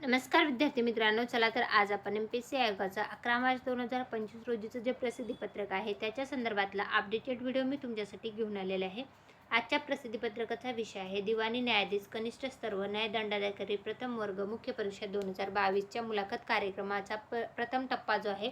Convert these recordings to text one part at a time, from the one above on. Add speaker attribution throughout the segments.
Speaker 1: नमस्कार विद्यार्थी मित्रांनो चला तर आज आपण एम पी सी आयोगाचं अकरा मार्च दोन हजार पंचवीस रोजीचं जे प्रसिद्धीपत्रक आहे त्याच्या संदर्भातला अपडेटेड व्हिडिओ मी तुमच्यासाठी घेऊन आलेला आहे. आजच्या प्रसिद्धीपत्रकाचा विषय आहे दिवाणी न्यायाधीश कनिष्ठ स्तर व न्यायदंडाधिकारी प्रथम वर्ग मुख्य परीक्षा दोन हजार बावीसच्या मुलाखत कार्यक्रमाचा प प्रथम टप्पा जो आहे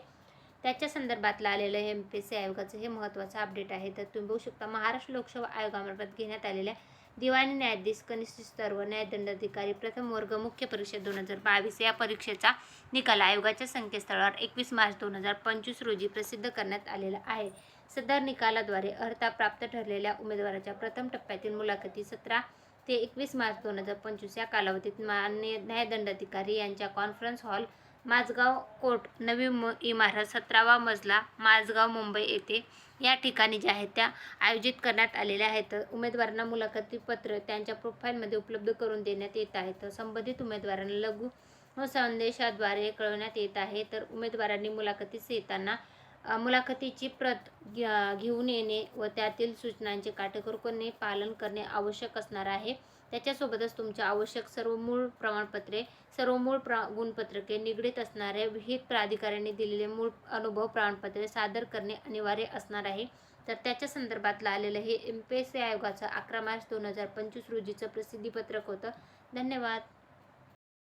Speaker 1: त्याच्या संदर्भातला आलेलं हे एम पी सी आयोगाचं हे महत्त्वाचं अपडेट आहे. तर तुम्ही बघू शकता महाराष्ट्र लोकसेवा आयोगामार्फत घेण्यात आलेल्या दिवाणी न्यायाधीश कनिष्ठ स्तर व न्यायदंडाधिकारी प्रथम वर्ग मुख्य परीक्षा दोन हजार बावीस या परीक्षेचा निकाल आयोगाच्या संकेतस्थळावर एकवीस मार्च दोन हजार पंचवीस रोजी प्रसिद्ध करण्यात आलेला आहे. सदर निकालाद्वारे अर्हता प्राप्त ठरलेल्या उमेदवाराच्या प्रथम टप्प्यातील मुलाखती सतरा ते एकवीस मार्च दोन हजार पंचवीस या कालावधीत मान्य न्यायदंडाधिकारी यांच्या कॉन्फरन्स हॉल माझगाव कोर्ट नवी म इमारत सतरावा मजला माझगाव मुंबई येथे या ठिकाणी ज्या आहेत त्या आयोजित करण्यात आलेल्या आहेत. उमेदवारांना मुलाखती पत्र त्यांच्या प्रोफाईलमध्ये उपलब्ध करून देण्यात येत आहेत. संबंधित उमेदवारांना लघु संदेशाद्वारे कळवण्यात येत आहे. तर उमेदवारांनी मुलाखतीस येताना मुलाखतीची प्रत घ्या- घेऊन येणे व त्यातील सूचनांचे काटेकोरपणे पालन करणे आवश्यक असणार आहे. त्याच्यासोबतच तुमच्या आवश्यक सर्व मूळ प्रमाणपत्रे सर्व मूळ प्रा गुणपत्रके निगडीत असणाऱ्या विहित प्राधिकाऱ्यांनी दिलेले मूळ अनुभव प्रमाणपत्रे सादर करणे अनिवार्य असणार आहे. तर त्याच्या संदर्भातलं आलेलं हे एम पी एस सी आयोगाचं अकरा मार्च दोन हजार पंचवीस रोजीचं प्रसिद्धीपत्रक होतं. धन्यवाद.